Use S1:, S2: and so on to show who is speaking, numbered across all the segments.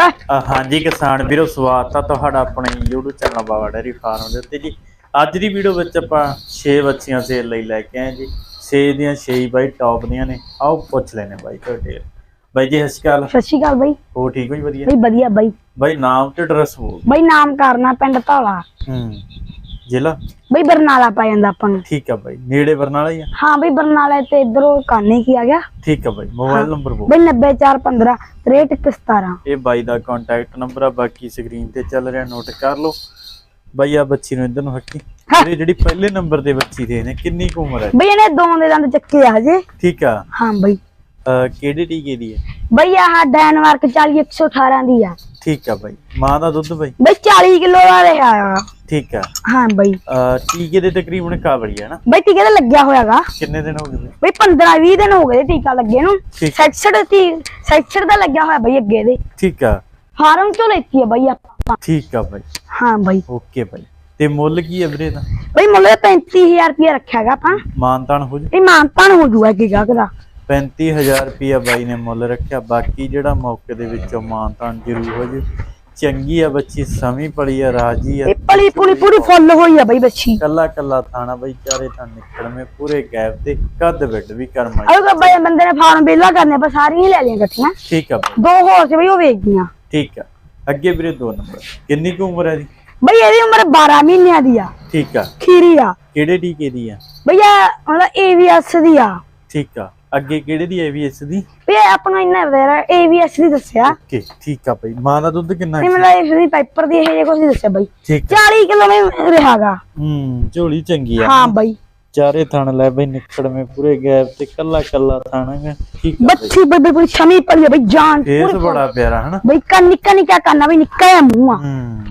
S1: ਹਾਂ
S2: ਅ, ਹਾਂਜੀ ਕਿਸਾਨ ਵੀਰੋ ਸਵਾਗਤ ਆ ਤੁਹਾਡਾ ਆਪਣੇ YouTube channel Baba dairy farm ਦੇ ਉੱਤੇ ਜੀ। ਅੱਜ ਦੀ ਵੀਡੀਓ ਵਿੱਚ ਆਪਾਂ 6 ਬੱਚੀਆਂ ਸੇਲ ਲਈ ਲੈ ਕੇ ਆਏ ਜੀ। 6 ਦੀਆਂ 6 ਬਾਈ ਟੌਪ ਦੀਆਂ ਨੇ। ਆਓ ਪੁੱਛ ਲੈਨੇ ਬਾਈ ਤੁਹਾਡੇ ਬਾਈ ਜੀ ਸਤਿ ਸ਼੍ਰੀ ਅਕਾਲ।
S1: ਸਤਿ ਸ਼੍ਰੀ ਅਕਾਲ ਬਾਈ।
S2: ਹੋ ਠੀਕ ਹੋ ਜੀ ਵਧੀਆ?
S1: ਬਈ ਵਧੀਆ ਬਾਈ।
S2: ਬਾਈ ਨਾਮ ਤੇ ਐਡਰੈਸ ਬੋਲ
S1: ਬਾਈ ਨਾਮ ਕਰਨਾ ਪਿੰਡ ਧੌਲਾ।
S2: ਹੂੰ। ਜ਼ਿਲ੍ਹਾ?
S1: ਬਈ ਬਰਨਾਲਾ ਪੈ ਜਾਂਦਾ ਆਪਾਂ ਨੂੰ।
S2: ਠੀਕ ਆ ਬਾਈ ਨੇੜੇ ਬਰਨਾਲਾ ਹੀ ਆ?
S1: ਹਾਂ ਬਈ ਬਰਨਾਲੇ ਤੇ ਇਧਰੋਂ ਕਾਨੇ ਕੀ ਆ ਗਿਆ?
S2: ਠੀਕ ਆ ਬਾਈ ਮੋਬਾਈਲ ਨੰਬਰ ਬੋਲ।
S1: ਬਈ 90415 6317
S2: ਇਹ ਬਾਈ ਦਾ ਕੰਟੈਕਟ ਨੰਬਰ ਆ ਬਾਕੀ ਸਕਰੀਨ ਤੇ ਚੱਲ ਰਿਹਾ ਨੋਟ ਕਰ ਲਓ। ਬਾਈ ਆ ਬੱਚੀ ਨੂੰ ਇਧਰ ਨੂੰ ਹੱਕੀ। ਇਹ ਜਿਹੜੀ ਪਹਿਲੇ ਨੰਬਰ ਤੇ ਬੱਚੀ ਦੇ ਨੇ ਕਿੰਨੀ ਕੁ ਉਮਰ ਹੈ
S1: ਬਈ ਇਹਨੇ ਦੋ ਦੇ ਦੰਦ ਚੱਕੇ ਆ ਹਜੇ।
S2: ਠੀਕ ਆ।
S1: ਹਾਂ ਬਈ।
S2: ਕਿਹੜੇ ਟੀਕੇ ਦੀ ਹੈ
S1: ਬਈ ਆਹ ਡੈਨਮਾਰਕ 40 118 ਦੀ ਆ।
S2: ਠੀਕ ਆ ਬਾਈ। ਮਾਂ ਦਾ ਦੁੱਧ ਬਾਈ?
S1: ਬਈ 40 ਕਿਲੋ ਦਾ ਰਿਹਾ ਆ।
S2: ਠੀਕ ਆ।
S1: ਹਾਂ ਬਈ।
S2: ਅਹ ਟੀਕੇ ਦੇ ਤਕਰੀਬਨ ਕਾਬਲੀ ਹੈ ਨਾ?
S1: ਬਈ ਟੀਕੇ ਤੇ ਲੱਗਿਆ ਹੋਇਆਗਾ।
S2: ਕਿੰਨੇ ਦਿਨ ਹੋ ਗਏ ਬਾਈ?
S1: ਬਈ 15 20 ਦਿਨ ਹੋ ਗਏ ਟੀਕਾ ਲੱਗੇ ਨੂੰ।
S2: ਠੀਕ।
S1: ਸੈਕਸਡ ਦੀ ਸੈਕਸਡ ਦਾ ਲੱਗਿਆ ਹੋਇਆ ਬਈ ਅੱਗੇ ਦੇ।
S2: ਠੀਕ ਆ।
S1: ਫਾਰਮ ਚੋਂ ਲੈਤੀ ਆ ਬਈ ਆਪਾਂ।
S2: ਠੀਕ ਆ ਬਾਈ।
S1: ਹਾਂ ਬਈ।
S2: ਓਕੇ ਬਾਈ। ਤੇ ਮੁੱਲ ਕੀ ਹੈ ਵੀਰੇ ਦਾ
S1: ਬਈ ਮੁੱਲ 35000 ਰੁਪਏ ਰੱਖਿਆਗਾ ਆਪਾਂ।
S2: ਮਾਨਤਾਨ ਹੋ ਜਾ
S1: ਇਹ ਮਾਨਤਾਨ ਹੋ ਜੂਗਾ ਅੱਗੇ ਗਾਹਕ ਦਾ।
S2: 35000 ਰੁਪਿਆ ਬਾਈ ਨੇ ਮੁੱਲ ਰੱਖਿਆ। ਬਾਕੀ ਜਿਹੜਾ ਮੌਕੇ ਦੇ ਵਿੱਚੋਂ ਮਾਨਤਾਨ ਜ਼ਰੂਰ ਹੋ ਜੇ ਚੰਗੀ ਆ ਬੱਚੀ ਸਮੀ ਪੜੀ ਆ ਰਾਜੀ ਆ।
S1: ਇਹ ਪਲੀ ਪੁਲੀ ਪੂਰੀ ਫੁੱਲ ਹੋਈ ਆ ਬਈ ਬੱਚੀ।
S2: ਕੱਲਾ ਕੱਲਾ ਥਾਣਾ ਬਈ ਚਾਰੇ ਥਾਂ ਨਿਕਲਵੇਂ ਪੂਰੇ ਗੈਪ ਤੇ ਕੱਦ ਬਿੱਡ ਵੀ ਕਰਮਾ
S1: ਅਰੇ ਬਈ ਬੰਦੇ ਨੇ ਫਾਰਮ ਬੇਲਾ ਕਰਨੇ ਆਪਾਂ ਸਾਰੀਆਂ ਹੀ ਲੈ ਲਈਆਂ ਇਕੱਠੀਆਂ।
S2: ਠੀਕ ਆ ਬਾਈ।
S1: ਦੋ ਹੋਰ ਸੀ ਬਈ ਉਹ ਵੇਚ ਗਈਆਂ।
S2: ਠੀਕ ਆ। ਅੱਗੇ ਵੀਰੇ ਦੋ ਨੰਬਰ। ਕਿੰਨੀ ਕੁ ਉਮਰ ਹੈ ਜੀ?
S1: ਬਈ ਇਹਦੀ ਉਮਰ 12 ਮਹੀਨਿਆਂ ਦੀ ਆ।
S2: ਠੀਕ ਆ।
S1: ਖੀਰੀ ਆ।
S2: ਕਿਹੜੇ ਟੀਕੇ ਦੀ ਆ?
S1: ਬਈ ਇਹ ਮਤਲਬ ਏਵੀਐਸ ਦੀ ਆ।
S2: ਠੀਕ ਆ। ਅੱਗੇ ਕਿਹੜੇ ਦੀ ਐਵੀਐਸ ਦੀ?
S1: ਵੀ ਆਪਣਾ ਇੰਨਾ ਵੈਰਾ ਏਵੀਐਸ ਦੀ ਦੱਸਿਆ।
S2: ਓਕੇ ਠੀਕ ਆ ਬਈ। ਮਾਂ ਦਾ ਦੁੱਧ ਕਿੰਨਾ ਸੀ?
S1: ਮਤਲਬ ਇਸ ਦੀ ਪਾਈਪਰ ਦੀ ਇਹ ਜੇ ਕੁਝ ਦੱਸਿਆ ਬਈ।
S2: ਠੀਕ ਆ।
S1: 40 ਕਿਲੋ ਮੈਂ ਰਿਹਾਗਾ।
S2: ਹੂੰ ਝੋਲੀ ਚੰਗੀ ਆ।
S1: ਹਾਂ ਬਈ।
S2: ਚਾਰੇ ਥਣ ਲੈ ਬਈ ਨਿਕੜਵੇਂ ਪੂਰੇ ਗੈਪ ਤੇ ਕੱਲਾ ਕੱਲਾ ਥਾਣਾਗਾ ਠੀਕ ਆ
S1: ਬੱਚੀ ਬਈ ਸ਼ਮੀ ਪਲੀ ਆ ਬਈ ਜਾਨ
S2: ਫੇਸ ਬੜਾ ਪਿਆਰਾ ਹਨਾ?
S1: ਬਈ ਕੰਨ ਨਿੱਕਾ ਨਿੱਕਾ ਕੰਨਾ ਬਈ ਨਿੱਕਾ ਜਿਹਾ ਮੂੰਹ ਆ।
S2: ਹੂੰ।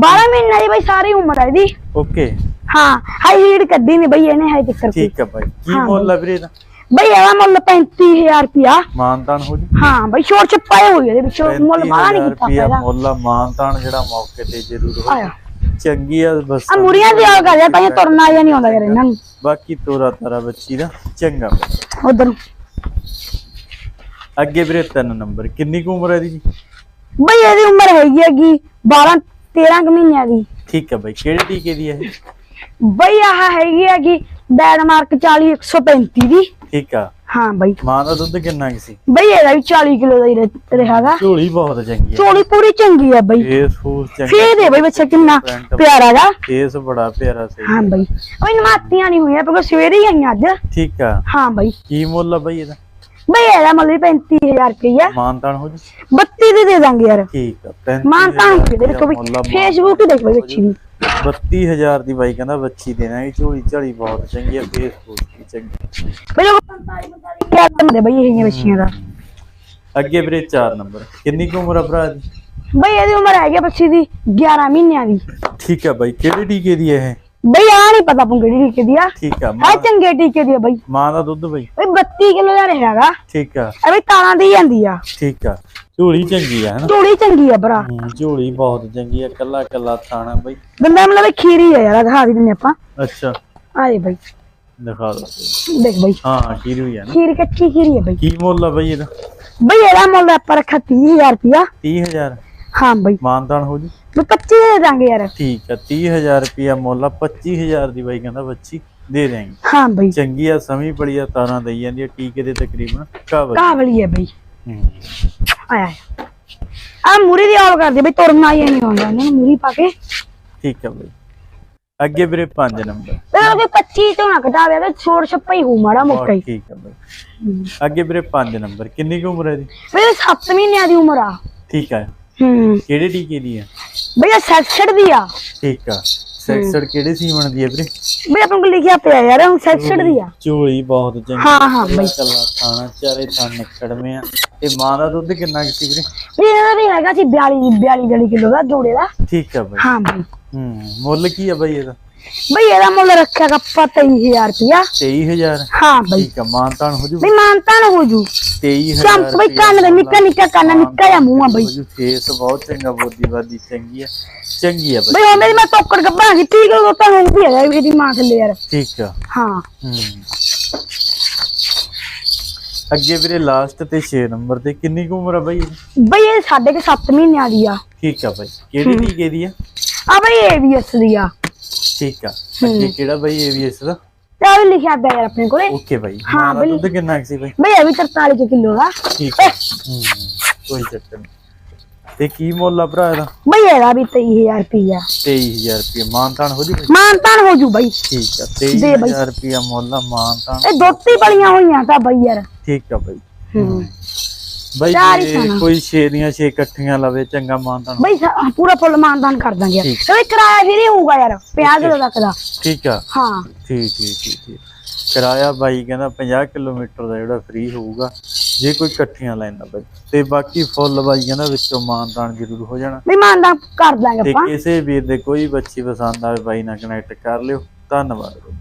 S1: 12 ਮਹੀਨੇ ਦੀ ਬਈ ਸਾਰੀ ਉਮਰ ਹੈ ਇਹਦੀ।
S2: ਓਕੇ।
S1: ਹਾਂ ਹਾਈ ਹੀਟ ਕੱਢੀ ਨਹੀਂ ਬਈ ਇਹਨੇ ਹਾਈ ਚੱਕਰ
S2: ਠੀਕ ਆ ਬਾਈ। ਕੀ ਮੁੱਲ ਆ ਵੀਰੇ ਦਾ
S1: ਬਈ ਇਹਦਾ ਮੁੱਲ 35000 ਰੁਪਿਆ
S2: ਮਾਨਤਾਨ ਹੋ ਜੀ।
S1: ਹਾਂ ਬਈ ਛੋਟ ਛਪਾਏ ਹੋਈ ਇਹਦੇ ਵਿੱਚੋਂ। ਮੁੱਲ ਬਾਹਲਾ ਨਹੀਂ ਕੀਤਾ ਫਾਇਦਾ
S2: ਮੁੱਲ ਆ ਮਾਨਤਾਨ ਜਿਹੜਾ ਮੌਕੇ ਤੇ ਜ਼ਰੂਰ ਹੋ ਚੰਗੀ ਆ ਬਸ
S1: ਆ ਮੁਰੀਆਂ ਦੀ ਆਲ ਕਰ ਜਾ ਤਾਂ ਤੁਰਨਾ ਜਾਂ ਨਹੀਂ ਆਉਂਦਾ ਯਾਰ ਇਹਨਾਂ ਨੂੰ।
S2: ਬਾਕੀ ਤੋਰਾ ਤਾਰਾ ਬੱਚੀ ਦਾ ਚੰਗਾ।
S1: ਉਧਰ।
S2: ਅੱਗੇ ਵੀਰੇ ਤਿੰਨ ਨੰਬਰ ਕਿੰਨੀ ਕੁ ਉਮਰ ਹੈ ਦੀ ਜੀ?
S1: ਬਈ ਇਹਦੀ ਉਮਰ ਹੈਗੀ ਹੈਗੀ 12 13 ਕੁ ਮਹੀਨਿਆਂ ਦੀ।
S2: ਠੀਕ ਹੈ ਬਾਈ ਕਿਹੜੇ ਟੀਕੇ ਦੀ ਹੈ?
S1: ਬਈ ਆਹ ਹੈਗੀ ਹੈਗੀ ਡੈਨਮਾਰਕ 40 135 ਦੀ।
S2: ਠੀਕ ਆ।
S1: ਹਾਂ ਬਈ।
S2: ਮਾਂ ਦਾ ਦੁੱਧ ਕਿੰਨਾ ਕੁ ਸੀ?
S1: ਬਈ ਇਹਦਾ ਵੀ 40 ਕਿਲੋ ਦਾ ਹੀ ਰ- ਰਿਹਾਗਾ।
S2: ਝੋਲੀ ਬਹੁਤ ਚੰਗੀ ਹੈ
S1: ਚੋਲੀ ਪੂਰੀ ਚੰਗੀ ਆ ਬਈ।
S2: ਫੇਸ ਫੂਸ ਚੰਗੀ
S1: ਫੇਰ ਦੇ ਬਈ ਬੱਚਾ ਕਿੰਨਾ ਪਿਆਰਾ ਗਾ
S2: ਫੇਸ ਬੜਾ ਪਿਆਰਾ ਸੀ।
S1: ਹਾਂ ਬਈ। ਉਹ ਨਮਾਤੀਆਂ ਨਹੀਂ ਹੋਈਆਂ ਕਿਉਂਕਿ ਸਵੇਰੇ ਹੀ ਆਈਆਂ ਅੱਜ।
S2: ਠੀਕ ਆ।
S1: ਹਾਂ ਬਈ।
S2: ਕੀ ਮੁੱਲ ਆ ਬਾਈ ਇਹਦਾ?
S1: ਬਈ ਇਹਦਾ ਮੁੱਲ ਵੀ 35000 ਰੁਪਈਆ।
S2: ਮਾਨਤਾਨ ਹੋ ਜੀ।
S1: 32 ਦੇ ਦੇ ਦਾਂਗੇ ਯਾਰ।
S2: ਠੀਕ ਆ 35
S1: ਮਾਨ ਤਾਂ ਕਿਤੇ ਦੇਖੋ ਵੀ ਫੇਸਬੁੱਕ ਹੀ ਦੇਖ ਬਈ ਬੱਚੀ ਦੀ।
S2: 32000 ਦੀ ਬਾਈ ਕਹਿੰਦਾ ਬੱਚੀ ਦੇਣਾ ਇਹ ਝੋਲੀ ਝਾਲੀ ਬਹੁਤ ਚੰਗੀ ਆ ਫੇਸ ਫੂਸ ਵੀ ਚੰਗੀ।
S1: ਬਈ ਉਹ 45 45 ਦੇ ਬਈ ਇਹ ਬੱਚੀਆਂ ਦਾ।
S2: ਅੱਗੇ ਵੀਰੇ 4 ਨੰਬਰ। ਕਿੰਨੀ ਕੁ ਉਮਰ ਆ ਭਰਾ ਦੀ?
S1: ਬਈ ਇਹਦੀ ਉਮਰ ਹੈਗੀ ਬੱਚੀ ਦੀ 11 ਮਹੀਨਿਆਂ ਦੀ।
S2: ਠੀਕ ਆ ਬਾਈ ਕਿਹੜੇ ਟੀਕੇ ਦੀ ਹੈ ਇਹ?
S1: ਬਈ ਆ ਨਹੀਂ ਪਤਾ ਪੁੰ ਕਿਹੜੀ ਟੀਕੇ ਦੀ ਆ।
S2: ਠੀਕ ਆ
S1: ਆ
S2: ਮਾਂ।
S1: ਚੰਗੇ ਟੀਕੇ ਦੀ ਆ ਬਈ।
S2: ਮਾਂ ਦਾ ਦੁੱਧ ਬਾਈ।
S1: ਬਈ 32 ਕਿਲੋ ਦਾ ਰਿਹਾਗਾ
S2: ਠੀਕ ਆ।
S1: ਬਈ ਤਾਰਾਂ ਦੀ ਜਾਂਦੀ ਆ।
S2: ਠੀਕ ਆ। ਝੋਲੀ ਚੰਗੀ ਆ ਹਨਾ?
S1: ਚੂੜੀ ਚੰਗੀ ਆ ਭਰਾ।
S2: ਹੂੰ, ਝੋਲੀ ਬਹੁਤ ਚੰਗੀ ਆ ਕੱਲਾ ਕੱਲਾ ਥਾਣਾ ਬਾਈ।
S1: ਬੰਦਾ ਮਤਲਬ ਖੀਰੀ ਆ ਯਾਰ ਦਿਖਾ ਦੀ ਦਿੰਨੇ ਆਪਾਂ।
S2: ਅੱਛਾ।
S1: ਆ ਦੇ ਬਈ।
S2: ਦਿਖਾ ਦੋ।
S1: ਦੇਖ ਬਈ।
S2: ਹਾਂ ਹਾਂ ਕੀ ਹੋਈ ਆ ਨਾ।
S1: ਖੀਰ ਕੱਚੀ ਖੀਰੀ ਆ ਬਈ।
S2: ਕੀ ਮੁੱਲ ਆ ਬਾਈ ਇਹਦਾ?
S1: ਬਈ ਇਹਦਾ ਮੁੱਲ ਆਪਾਂ ਰੱਖਾ 30000 ਰੁਪਿਆ
S2: 30000
S1: ਹਾਂ ਬਈ।
S2: ਮਾਨਤਾਨ ਹੋ ਜੀ?
S1: ਮੈਂ 25 ਦੇ ਦਾਂਗੇ ਯਾਰ।
S2: ਠੀਕ ਆ 30000 ਰੁਪਿਆ ਮੁੱਲ ਆ 25000 ਦੀ ਬਾਈ ਕਹਿੰਦਾ ਬੱਚੀ ਦੇ ਦੇਂਗੇ।
S1: ਹਾਂ ਬਈ।
S2: ਚੰਗੀ ਆ ਸਮੀ ਬੜੀ ਆ ਤਾਰਾਂ ਦਈ ਜਾਂਦੀ ਆ ਟੀਕੇ ਦੇ ਤਕਰੀਬਨ ਕਾਬਲ
S1: ਕਾਬਲੀ ਹੈ ਬਈ।
S2: ਹੂੰ।
S1: ਆਇਆ ਆ ਮੂਰੀ ਦੀ ਆਲ ਕਰਦੀ ਬਈ ਤੁਰਨਾ ਹੀ ਨਹੀਂ ਆਉਂਦਾ ਇਹਨਾਂ ਨੂੰ ਮੂਰੀ ਪਾ ਕੇ।
S2: ਠੀਕ ਆ ਬਾਈ। ਅੱਗੇ ਵੀਰੇ 5 ਨੰਬਰ।
S1: ਤੇ ਉਹ 25 ਤੋਂ ਨਾ ਘਟਾਵੇ ਤੇ ਛੋੜ ਛੱਪਾ ਹੀ ਹੋ ਮਾੜਾ ਮੋਟਾ ਹੀ।
S2: ਠੀਕ ਆ ਬਾਈ। ਅੱਗੇ ਵੀਰੇ 5 ਨੰਬਰ ਕਿੰਨੀ ਕੁ ਉਮਰ ਹੈ ਦੀ
S1: ਬਈ 7 ਮਹੀਨਿਆਂ ਦੀ ਉਮਰ ਆ।
S2: ਠੀਕ ਆ।
S1: ਹੂੰ।
S2: ਕਿਹੜੇ ਟੀਕੇ ਦੀ ਆ?
S1: ਬਈ ਇਹ ਦੀ ਆ।
S2: ਠੀਕ ਆ। ਸੈਕਸਰ ਕਿਹੜੇ ਸੀਮਨ ਦੀ ਹੈ ਵੀਰੇ?
S1: ਬਈ ਆਪਣੇ ਕੋਲ ਲਿਖਿਆ ਪਿਆ ਯਾਰ ਉਹ ਸੈਕਸਡ ਦੀ ਆ।
S2: ਝੋਲੀ ਬਹੁਤ ਚੰਗੀ।
S1: ਹਾਂ ਹਾਂ ਬਈ।
S2: ਕੱਲਾ ਖਾਣਾ ਚਾਰੇ ਥਾਂ ਨਿਕੜਵੇਂ ਆ। ਤੇ ਮਾਂ ਦਾ ਦੁੱਧ ਕਿੰਨਾ ਕੁ ਸੀ ਵੀਰੇ?
S1: ਬਈ ਇਹਦਾ ਵੀ ਹੈਗਾ ਸੀ 42 42 42 ਕਿਲੋ ਦਾ ਜੋੜੇ ਦਾ।
S2: ਠੀਕ ਆ ਬਾਈ।
S1: ਹਾਂ ਬਈ।
S2: ਹੂੰ ਮੁੱਲ ਕੀ ਆ ਬਾਈ ਇਹਦਾ?
S1: ਬਈ ਇਹਦਾ ਮੁੱਲ ਰੱਖਿਆ ਗੱਪਾ 23000 ਰੁਪਿਆ
S2: 23000
S1: ਹਾਂ ਬਈ।
S2: ਠੀਕ ਆ ਮਾਨਤਾਨ ਹੋ ਜੂ?
S1: ਬਈ ਮਾਨਤਾ ਨਾ ਹੋ ਜੂ।
S2: 23000
S1: ਸ਼ਾਮ ਬਈ ਕੰਨ ਦੇ ਨਿੱਕਾ ਨਿੱਕਾ ਕੰਨ ਨਿੱਕਾ ਜਿਹਾ ਮੂੰਹ ਆ ਬਈ।
S2: ਫੇਸ ਬਹੁਤ ਚੰਗਾ ਬੋਦੀ ਬਾਦੀ ਚੰਗੀ ਆ। ਚੰਗੀ ਆ ਬਾਈ
S1: ਬਈ। ਉਹਨੇ ਦੀ ਮੈਂ ਟੋਕਰ ਗੱਬਾ ਕੀਤੀ ਕਿ ਉਹ ਤਾਂ ਹੁੰਦੀ ਹੈ ਇਹਦੀ ਮਾਂ ਥੱਲੇ ਯਾਰ।
S2: ਠੀਕ ਆ।
S1: ਹਾਂ।
S2: ਹੂੰ। ਅੱਗੇ ਵੀਰੇ ਲਾਸਟ ਤੇ 6 ਨੰਬਰ ਤੇ ਕਿੰਨੀ ਕੁ ਉਮਰ ਆ ਬਾਈ?
S1: ਬਈ ਇਹ ਸਾਡੇ ਕੇ 7 ਮਹੀਨਿਆਂ ਦੀ ਆ।
S2: ਠੀਕ ਆ ਬਾਈ। ਕਿਹੜੀ ਟੀਕੇ ਦੀ ਆ?
S1: ਆ ਬਈ ਏਬੀਐਸ ਦੀ ਆ।
S2: ਠੀਕ ਆ। ਅੱਗੇ ਕਿਹੜਾ ਬਾਈ ਏਵੀਐਸ ਦਾ?
S1: ਤੇ ਆ ਵੀ ਲਿਖਿਆ ਪਿਆ ਯਾਰ ਆਪਣੇ ਕੋਲੇ।
S2: ਓਕੇ ਬਾਈ।
S1: ਹਾਂ ਬਾਈ।
S2: ਦੁੱਧ ਕਿੰਨਾ ਸੀ ਬਾਈ?
S1: ਬਈ ਇਹ ਵੀ 43 ਕਿਲੋ ਦਾ।
S2: ਠੀਕ ਹੂੰ ਕੋਈ ਚੱਕਰ ਨਹੀਂ ਤੇ ਕੀ ਮੁੱਲ ਆ ਭਰਾ ਇਹਦਾ?
S1: ਬਈ ਇਹਦਾ ਵੀ 23000 ਰੁਪਈਆ।
S2: 23000 ਰੁਪਏ ਮਾਨਤਾਨ ਹੋ ਜੂ ਬਾਈ
S1: ਮਾਨਤਾਨ ਹੋ ਜੂ ਬਈ।
S2: ਠੀਕ ਆ।
S1: ਦੇ ਬਾਈ।
S2: 23000 ਰੁਪਏ ਮੁੱਲ ਆ ਮਾਨਤਾਨ।
S1: ਇਹ ਦੋਤੀ ਬਲੀਆਂ ਹੋਈਆਂ ਤਾਂ ਬਈ ਯਾਰ।
S2: ਠੀਕ ਆ ਬਾਈ।
S1: ਹੂੰ।
S2: ਬਾਈ
S1: ਚਾਰ ਹੀ
S2: ਜੇ
S1: ਖਾਣਾ।
S2: ਕੋਈ 6 ਦੀਆਂ 6 ਇਕੱਠੀਆਂ ਲਵੇ ਚੰਗਾ ਮਾਨਤਾਨ
S1: ਬਈ ਸਾ- ਪੂਰਾ ਫੁੱਲ ਮਾਨਦਾਨ ਕਰ ਦਾਂਗੇ।
S2: ਠੀਕ।
S1: ਤੇ ਬਈ ਕਿਰਾਇਆ ਵੀ ਨਹੀਂ ਹੋਊਗਾ ਯਾਰ 50 ਕਿਲੋ ਤੱਕ ਦਾ
S2: ਠੀਕ ਆ।
S1: ਹਾਂ।
S2: ਠੀਕ ਠੀਕ ਠੀਕ ਠੀਕ। ਕਿਰਾਇਆ ਬਾਈ ਕਹਿੰਦਾ 50 ਕਿਲੋਮੀਟਰ ਦਾ ਜਿਹੜਾ ਫ੍ਰੀ ਹੋਊਗਾ ਜੇ ਕੋਈ ਇਕੱਠੀਆਂ ਲੈਂਦਾ ਬਾਈ ਤੇ ਬਾਕੀ ਫੁੱਲ ਬਾਈ ਕਹਿੰਦਾ ਵਿੱਚੋਂ ਮਾਨਤਾਨ ਜ਼ਰੂਰ ਹੋ ਜਾਣਾ।
S1: ਬਈ ਮਾਨਦਾਨ ਕਰ ਦਾਂਗੇ
S2: ਤੇ
S1: ਆਪਾਂ।
S2: ਕਿਸੇ ਵੀਰ ਦੇ ਕੋਈ ਬੱਚੀ ਪਸੰਦ ਆਵੇ ਬਾਈ ਨਾਲ ਕਨੈਕਟ ਕਰ ਲਿਓ। ਧੰਨਵਾਦ। ਬਾਈ